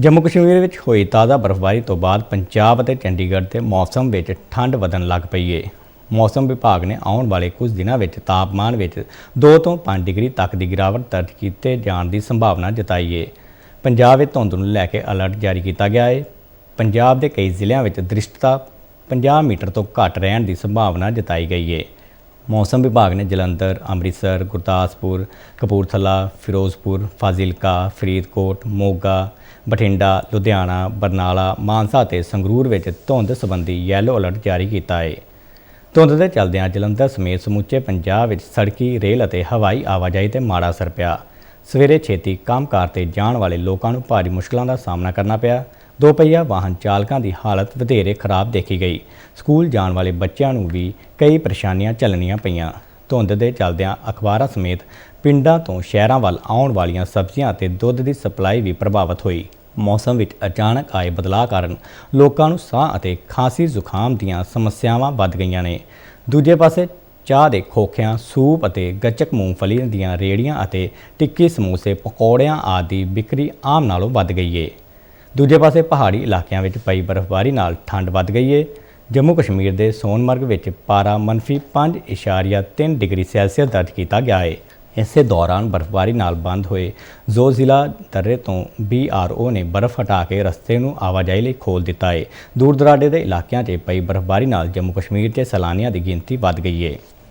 ਜੰਮੂ ਕਸ਼ਮੀਰ ਵਿੱਚ ਹੋਈ ਤਾਜ਼ਾ ਬਰਫ਼ਬਾਰੀ ਤੋਂ ਬਾਅਦ ਪੰਜਾਬ ਅਤੇ ਚੰਡੀਗੜ੍ਹ ਦੇ ਮੌਸਮ ਵਿੱਚ ਠੰਡ ਵਧਣ ਲੱਗ ਪਈ ਏ। ਮੌਸਮ ਵਿਭਾਗ ਨੇ ਆਉਣ ਵਾਲੇ ਕੁਝ ਦਿਨਾਂ ਵਿੱਚ ਤਾਪਮਾਨ ਵਿੱਚ 2 ਤੋਂ 5 ਡਿਗਰੀ ਤੱਕ ਦੀ ਗਿਰਾਵਟ ਦਰਜ ਕੀਤੇ ਜਾਣ ਦੀ ਸੰਭਾਵਨਾ ਜਤਾਈ ਏ। ਪੰਜਾਬ ਵਿੱਚ ਧੁੰਦ ਨੂੰ ਲੈ ਕੇ ਅਲਰਟ ਜਾਰੀ ਕੀਤਾ ਗਿਆ ਏ। ਪੰਜਾਬ ਦੇ ਕਈ ਜ਼ਿਲ੍ਹਿਆਂ ਵਿੱਚ ਦ੍ਰਿਸ਼ਟਤਾ 50 ਮੀਟਰ ਤੋਂ ਘੱਟ ਰਹਿਣ ਦੀ ਸੰਭਾਵਨਾ ਜਤਾਈ ਗਈ ਏ। ਮੌਸਮ ਵਿਭਾਗ ਨੇ ਜਲੰਧਰ, ਅੰਮ੍ਰਿਤਸਰ, ਗੁਰਦਾਸਪੁਰ, ਕਪੂਰਥਲਾ, ਫਿਰੋਜ਼ਪੁਰ, ਫਾਜ਼ਿਲਕਾ, ਫਰੀਦਕੋਟ, ਮੋਗਾ, ਬਠਿੰਡਾ, ਲੁਧਿਆਣਾ, ਬਰਨਾਲਾ, ਮਾਨਸਾ ਤੇ ਸੰਗਰੂਰ ਵਿੱਚ ਧੁੰਦ ਸੰਬੰਧੀ ਯੈਲੋ ਅਲਰਟ ਜਾਰੀ ਕੀਤਾ ਹੈ। ਧੁੰਦ ਦੇ ਚੱਲਦਿਆਂ ਜਲੰਧਰ ਸਮੇਤ ਸਮੁੱਚੇ ਪੰਜਾਬ ਵਿੱਚ ਸੜਕੀ, ਰੇਲ ਅਤੇ ਹਵਾਈ ਆਵਾਜਾਈ ਤੇ ਮਾੜਾ ਅਸਰ ਪਿਆ। ਸਵੇਰੇ ਛੇਤੀ ਕੰਮਕਾਰ ਤੇ ਜਾਣ ਵਾਲੇ ਲੋਕਾਂ ਨੂੰ ਭਾਰੀ ਮੁਸ਼ਕਲਾਂ ਦਾ ਸਾਹਮਣਾ ਕਰਨਾ ਪਿਆ। ਦੋ ਪਹੀਆ ਵਾਹਨ ਚਾਲਕਾਂ ਦੀ ਹਾਲਤ ਵਧੇਰੇ ਖਰਾਬ ਦੇਖੀ ਗਈ। ਸਕੂਲ ਜਾਣ ਵਾਲੇ ਬੱਚਿਆਂ ਨੂੰ ਵੀ ਕਈ ਪਰੇਸ਼ਾਨੀਆਂ ਝੱਲਣੀਆਂ ਪਈਆਂ। ਧੁੰਦ ਦੇ ਚੱਲਦਿਆਂ ਅਖਬਾਰਾਂ ਸਮੇਤ ਪਿੰਡਾਂ ਤੋਂ ਸ਼ਹਿਰਾਂ ਵੱਲ ਆਉਣ ਵਾਲੀਆਂ ਸਬਜ਼ੀਆਂ ਅਤੇ ਦੁੱਧ ਦੀ ਸਪਲਾਈ ਵੀ ਪ੍ਰਭਾਵਿਤ ਹੋਈ। ਮੌਸਮ ਵਿੱਚ ਅਚਾਨਕ ਆਏ ਬਦਲਾਅ ਕਾਰਨ ਲੋਕਾਂ ਨੂੰ ਸਾਹ ਅਤੇ ਖਾਂਸੀ ਜ਼ੁਕਾਮ ਦੀਆਂ ਸਮੱਸਿਆਵਾਂ ਵੱਧ ਗਈਆਂ ਨੇ। ਦੂਜੇ ਪਾਸੇ ਚਾਹ ਦੇ ਖੋਖਿਆਂ, ਸੂਪ ਅਤੇ ਗੱਚਕ ਮੂੰਗਫਲੀ ਦੀਆਂ ਰੇਹੜੀਆਂ ਅਤੇ ਟਿੱਕੀ ਸਮੋਸੇ ਪਕੌੜਿਆਂ ਆਦਿ ਵਿਕਰੀ ਆਮ ਨਾਲੋਂ ਵੱਧ ਗਈ ਏ। ਦੂਜੇ ਪਾਸੇ ਪਹਾੜੀ ਇਲਾਕਿਆਂ ਵਿੱਚ ਪਈ ਬਰਫ਼ਬਾਰੀ ਨਾਲ ਠੰਡ ਵੱਧ ਗਈ ਹੈ ਜੰਮੂ ਕਸ਼ਮੀਰ ਦੇ ਸੋਨਮਰਗ ਵਿੱਚ ਪਾਰਾ ਮੰਨਫੀ 5.3 ਡਿਗਰੀ ਸੈਲਸੀਅਸ ਦਰਜ ਕੀਤਾ ਗਿਆ ਹੈ ਇਸੇ ਦੌਰਾਨ ਬਰਫ਼ਬਾਰੀ ਨਾਲ ਬੰਦ ਹੋਏ ਜ਼ੋ ਜ਼ਿਲ੍ਹਾ ਦਰਰੇ ਤੋਂ ਬੀਆਰਓ ਨੇ ਬਰਫ਼ ਹਟਾ ਕੇ ਰਸਤੇ ਨੂੰ ਆਵਾਜਾਈ ਲਈ ਖੋਲ੍ਹ ਦਿੱਤਾ ਹੈ ਦੂਰ ਦੁਰਾਡੇ ਦੇ ਇਲਾਕਿਆਂ 'ਚ ਪਈ ਬਰਫ਼ਬਾਰੀ ਨਾਲ ਜੰਮੂ ਕਸ਼ਮੀਰ 'ਚ ਸੈਲਾਨੀਆਂ ਦੀ ਗਿਣਤੀ ਵੱਧ ਗਈ ਏ।